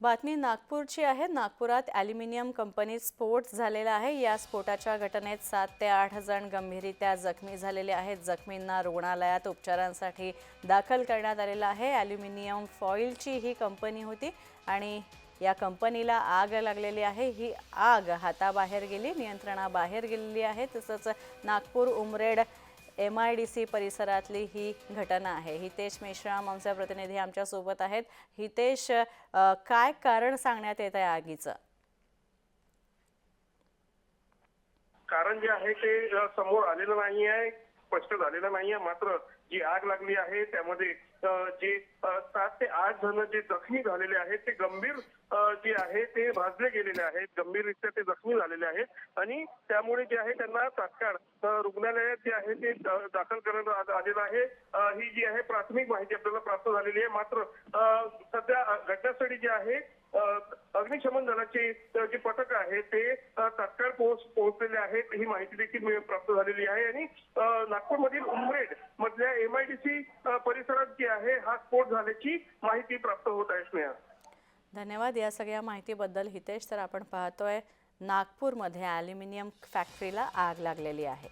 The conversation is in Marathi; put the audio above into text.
बातमी नागपूरची आहे. नागपुरात ॲल्युमिनियम कंपनीत स्फोट झालेला आहे. या स्फोटाच्या घटनेत सात ते आठ जण गंभीररित्या जखमी झालेले आहेत. जखमींना रुग्णालयात उपचारांसाठी दाखल करण्यात आलेलं आहे. ॲल्युमिनियम फॉईलची ही कंपनी होती आणि या कंपनीला आग लागलेली आहे. ही आग हाताबाहेर गेली नियंत्रणाबाहेर गेलेली आहे. तसंच Nagpur Umred M I D C परिसरातली ही घटना आहे. हितेश मेश्राम आमचे प्रतिनिधी आमच्यासोबत आहेत. हितेश काय कारण सांगण्यात येत आहे आगीचं? कारण जे आहे ते समोर आलेलं नाही आहे स्पष्ट झालेलं नाही आहे मात्र जी आग लागली आहे त्यामध्ये जे सात ते आठ जण जे जखमी झालेले आहेत ते गंभीर जे आहे ते भाजले गेलेले आहेत. गंभीररित्या ते जखमी झालेले आहेत. आणि त्यामुळे जे आहे त्यांना तात्काळ रुग्णालयात जे आहे ते दाखल करण्यात आलेलं आहे. ही जी आहे प्राथमिक माहिती आपल्याला प्राप्त झालेली आहे. मात्र सध्या घटनास्थळी जे आहे अग्निशमन दलाचे जे पथक आहे ते तत्काळ पोहोच पोहोचलेले आहेत ही माहिती देखील प्राप्त झालेली आहे. आणि नागपूरमधील उमरेड मधल्या एमआयडीसी परिसरात जे आहे हा स्फोट झाल्याची माहिती प्राप्त होत आहे स्नेहा. धन्यवाद या सगळ्या माहितीबद्दल. हितेश तर आपण पाहतोय नागपूरमध्ये ॲल्युमिनियम फॅक्टरीला आग लागलेली आहे.